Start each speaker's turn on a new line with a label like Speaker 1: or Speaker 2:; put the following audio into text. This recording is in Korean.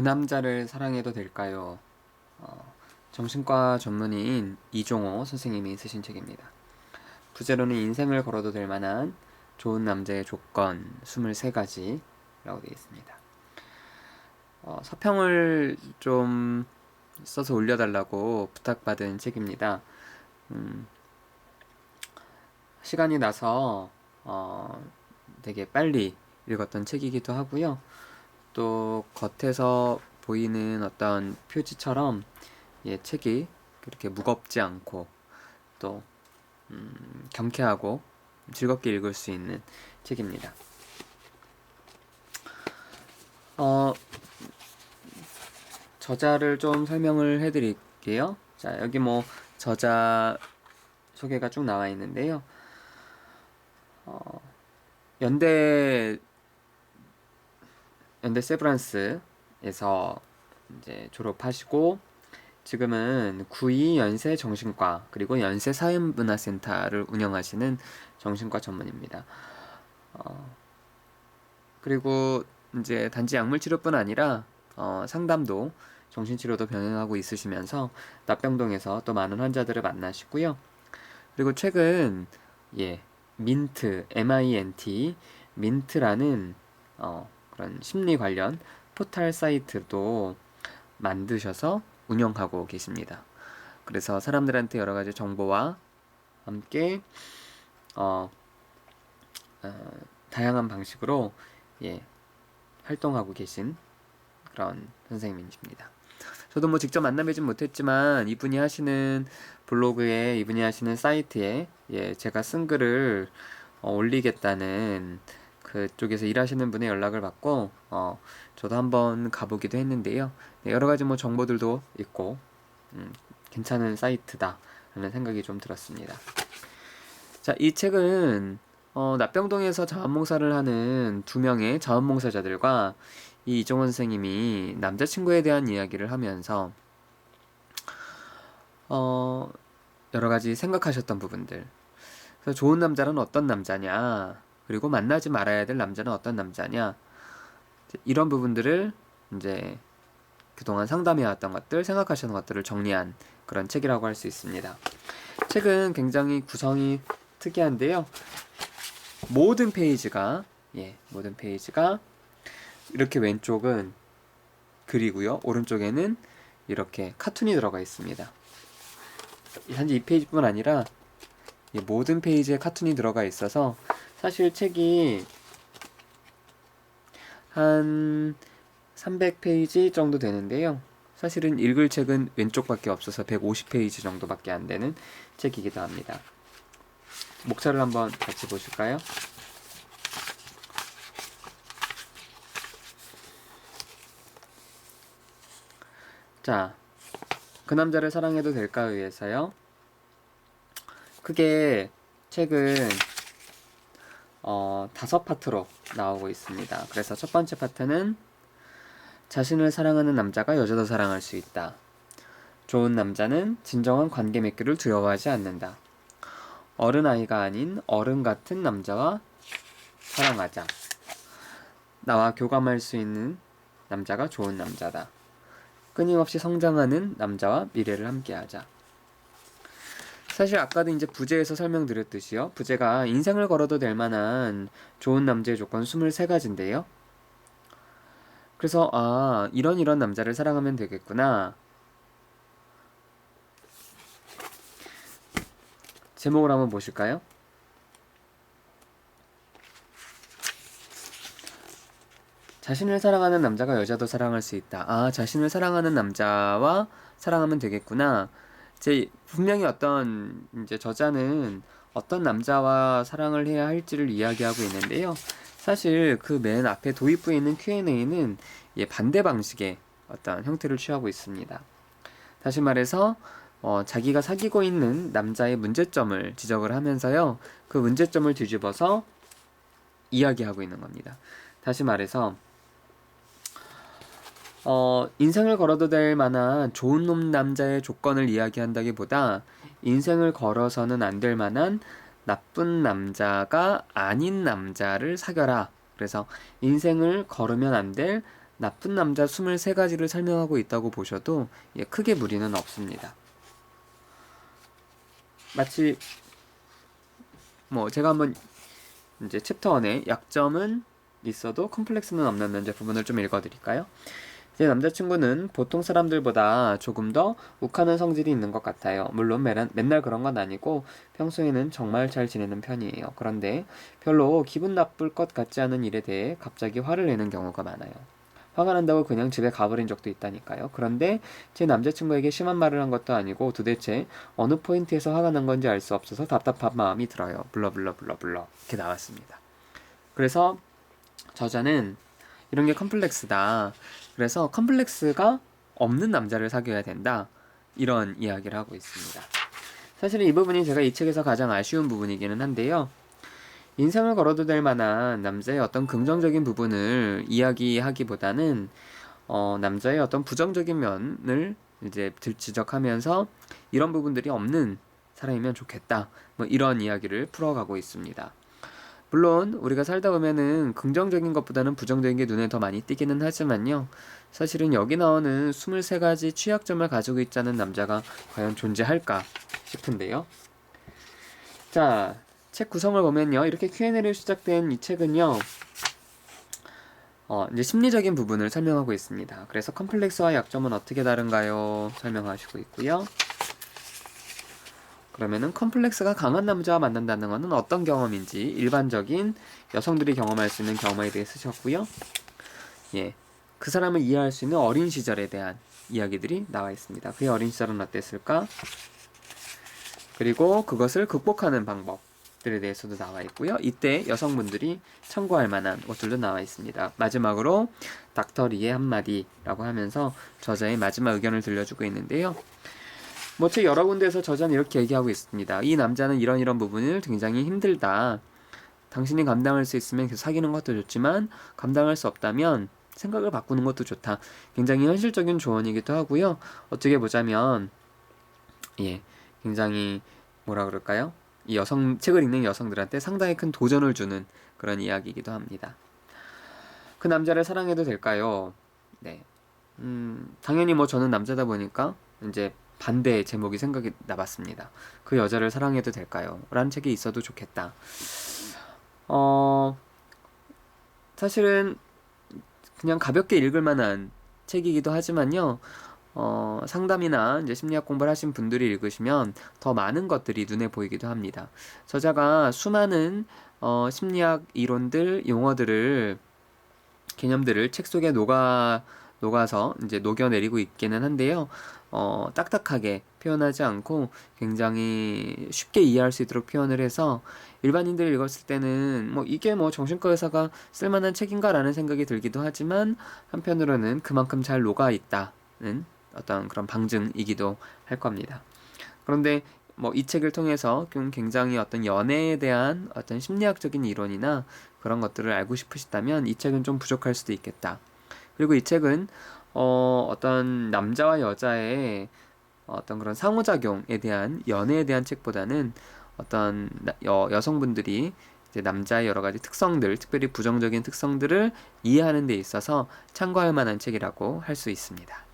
Speaker 1: 그 남자를 사랑해도 될까요? 어, 정신과 전문의인 이종호 선생님이 쓰신 책입니다. 부제로는 인생을 걸어도 될 만한 좋은 남자의 조건 23가지라고 되어 있습니다. 어, 서평을 좀 써서 올려달라고 부탁받은 책입니다. 음, 시간이 나서 어, 되게 빨리 읽었던 책이기도 하고요. 또 겉에서 보이는 어떤 표지처럼 예, 책이 그렇게 무겁지 않고 또 음, 경쾌하고 즐겁게 읽을 수 있는 책입니다. 어, 저자를 좀 설명을 해드릴게요. 자, 여기 뭐 저자 소개가 쭉 나와 있는데요. 어, 연대 연대 세브란스에서 이제 졸업하시고 지금은 구이 연세 정신과 그리고 연세 사회문화센터를 운영하시는 정신과 전문입니다. 어, 그리고 이제 단지 약물 치료뿐 아니라 어, 상담도 정신치료도 병행하고 있으시면서 납병동에서 또 많은 환자들을 만나시고요. 그리고 최근 예 민트 M-I-N-T 민트라는 어, 그런 심리 관련 포털 사이트도 만드셔서 운영하고 계십니다. 그래서 사람들한테 여러 가지 정보와 함께 어, 어, 다양한 방식으로 예, 활동하고 계신 그런 선생님이십니다. 저도 뭐 직접 만나뵈진 못했지만 이분이 하시는 블로그에 이분이 하시는 사이트에 예, 제가 쓴 글을 어, 올리겠다는 그쪽에서 일하시는 분의 연락을 받고 어, 저도 한번 가보기도 했는데요. 네, 여러 가지 뭐 정보들도 있고 음, 괜찮은 사이트다 라는 생각이 좀 들었습니다. 자, 이 책은 어, 납병동에서 자원봉사를 하는 두 명의 자원봉사자들과 이 이종원 선생님이 남자친구에 대한 이야기를 하면서 어, 여러 가지 생각하셨던 부분들. 그래서 좋은 남자는 어떤 남자냐, 그리고 만나지 말아야 될 남자는 어떤 남자냐, 이런 부분들을 이제 그동안 상담해왔던 것들, 생각하셨던 것들을 정리한 그런 책이라고 할 수 있습니다. 책은 굉장히 구성이 특이한데요. 모든 페이지가, 예, 모든 페이지가 이렇게 왼쪽은 글이고요. 오른쪽에는 이렇게 카툰이 들어가 있습니다. 단지 이 페이지뿐 아니라 모든 페이지에 카툰이 들어가 있어서 사실 책이 한 300페이지 정도 되는데요. 사실은 읽을 책은 왼쪽밖에 없어서 150페이지 정도밖에 안 되는 책이기도 합니다. 목차를 한번 같이 보실까요? 자, 그 남자를 사랑해도 될까위해서요 크게 책은 어, 다섯 파트로 나오고 있습니다. 그래서 첫 번째 파트는 자신을 사랑하는 남자가 여자도 사랑할 수 있다. 좋은 남자는 진정한 관계 맺기를 두려워하지 않는다. 어른 아이가 아닌 어른 같은 남자와 사랑하자. 나와 교감할 수 있는 남자가 좋은 남자다. 끊임없이 성장하는 남자와 미래를 함께하자. 사실 아까도 이제 부제에서 설명드렸듯이요. 부제가 인생을 걸어도 될 만한 좋은 남자의 조건 23가지인데요. 그래서 아 이런 이런 남자를 사랑하면 되겠구나. 제목을 한번 보실까요? 자신을 사랑하는 남자가 여자도 사랑할 수 있다. 아, 자신을 사랑하는 남자와 사랑하면 되겠구나. 제 분명히 어떤 이제 저자는 어떤 남자와 사랑을 해야 할지를 이야기하고 있는데요. 사실 그 맨 앞에 도입부에 있는 Q&A는 예, 반대 방식의 어떤 형태를 취하고 있습니다. 다시 말해서 어, 자기가 사귀고 있는 남자의 문제점을 지적을 하면서요. 그 문제점을 뒤집어서 이야기하고 있는 겁니다. 다시 말해서 어, 인생을 걸어도 될 만한 좋은 놈 남자의 조건을 이야기한다기보다 인생을 걸어서는 안 될 만한 나쁜 남자가 아닌 남자를 사겨라. 그래서 인생을 걸으면 안 될 나쁜 남자 23가지를 설명하고 있다고 보셔도 예, 크게 무리는 없습니다. 마치 뭐 제가 한번 이제 챕터 1의 약점은 있어도 컴플렉스는 없는 남자 부분을 좀 읽어드릴까요? 제 남자친구는 보통 사람들보다 조금 더 욱하는 성질이 있는 것 같아요. 물론 매란, 맨날 그런 건 아니고 평소에는 정말 잘 지내는 편이에요. 그런데 별로 기분 나쁠 것 같지 않은 일에 대해 갑자기 화를 내는 경우가 많아요. 화가 난다고 그냥 집에 가버린 적도 있다니까요. 그런데 제 남자친구에게 심한 말을 한 것도 아니고 도대체 어느 포인트에서 화가 난 건지 알 수 없어서 답답한 마음이 들어요. 블러블러블러블러 이렇게 나왔습니다. 그래서 저자는 이런 게 컴플렉스다. 그래서 컴플렉스가 없는 남자를 사귀어야 된다. 이런 이야기를 하고 있습니다. 사실은 이 부분이 제가 이 책에서 가장 아쉬운 부분이기는 한데요. 인생을 걸어도 될 만한 남자의 어떤 긍정적인 부분을 이야기하기보다는 어, 남자의 어떤 부정적인 면을 이제 들- 지적하면서 이런 부분들이 없는 사람이면 좋겠다. 뭐 이런 이야기를 풀어가고 있습니다. 물론 우리가 살다 보면은 긍정적인 것보다는 부정적인 게 눈에 더 많이 띄기는 하지만요. 사실은 여기 나오는 23가지 취약점을 가지고 있자는 남자가 과연 존재할까 싶은데요. 자, 책 구성을 보면요. 이렇게 Q&A로 시작된 이 책은요. 어, 이제 심리적인 부분을 설명하고 있습니다. 그래서 컴플렉스와 약점은 어떻게 다른가요? 설명하시고 있고요. 그러면은 컴플렉스가 강한 남자와 만난다는 것은 어떤 경험인지 일반적인 여성들이 경험할 수 있는 경험에 대해 쓰셨고요. 예. 그 사람을 이해할 수 있는 어린 시절에 대한 이야기들이 나와 있습니다. 그의 어린 시절은 어땠을까? 그리고 그것을 극복하는 방법들에 대해서도 나와 있고요. 이때 여성분들이 참고할 만한 것들도 나와 있습니다. 마지막으로 닥터 리의 한마디라고 하면서 저자의 마지막 의견을 들려주고 있는데요. 뭐책 여러 군데에서 저자는 이렇게 얘기하고 있습니다. 이 남자는 이런 이런 부분을 굉장히 힘들다. 당신이 감당할 수 있으면 계속 사귀는 것도 좋지만 감당할 수 없다면 생각을 바꾸는 것도 좋다. 굉장히 현실적인 조언이기도 하고요. 어떻게 보자면 예, 굉장히 뭐라 그럴까요? 이 여성 책을 읽는 여성들한테 상당히 큰 도전을 주는 그런 이야기이기도 합니다. 그 남자를 사랑해도 될까요? 네. 음, 당연히 뭐 저는 남자다 보니까 이제 반대 제목이 생각이 나봤습니다. 그 여자를 사랑해도 될까요? 라는 책이 있어도 좋겠다. 어, 사실은 그냥 가볍게 읽을 만한 책이기도 하지만요. 어, 상담이나 이제 심리학 공부를 하신 분들이 읽으시면 더 많은 것들이 눈에 보이기도 합니다. 저자가 수많은 어, 심리학 이론들, 용어들을 개념들을 책 속에 녹아 녹아서 이제 녹여내리고 있기는 한데요. 어, 딱딱하게 표현하지 않고 굉장히 쉽게 이해할 수 있도록 표현을 해서 일반인들이 읽었을 때는 뭐 이게 뭐 정신과 의사가 쓸만한 책인가라는 생각이 들기도 하지만 한편으로는 그만큼 잘 녹아 있다는 어떤 그런 방증이기도 할 겁니다. 그런데 뭐 이 책을 통해서 좀 굉장히 어떤 연애에 대한 어떤 심리학적인 이론이나 그런 것들을 알고 싶으시다면 이 책은 좀 부족할 수도 있겠다. 그리고 이 책은 어, 어떤 남자와 여자의 어떤 그런 상호작용에 대한 연애에 대한 책보다는 어떤 나- 여, 여성분들이 이제 남자의 여러 가지 특성들, 특별히 부정적인 특성들을 이해하는 데 있어서 참고할 만한 책이라고 할 수 있습니다.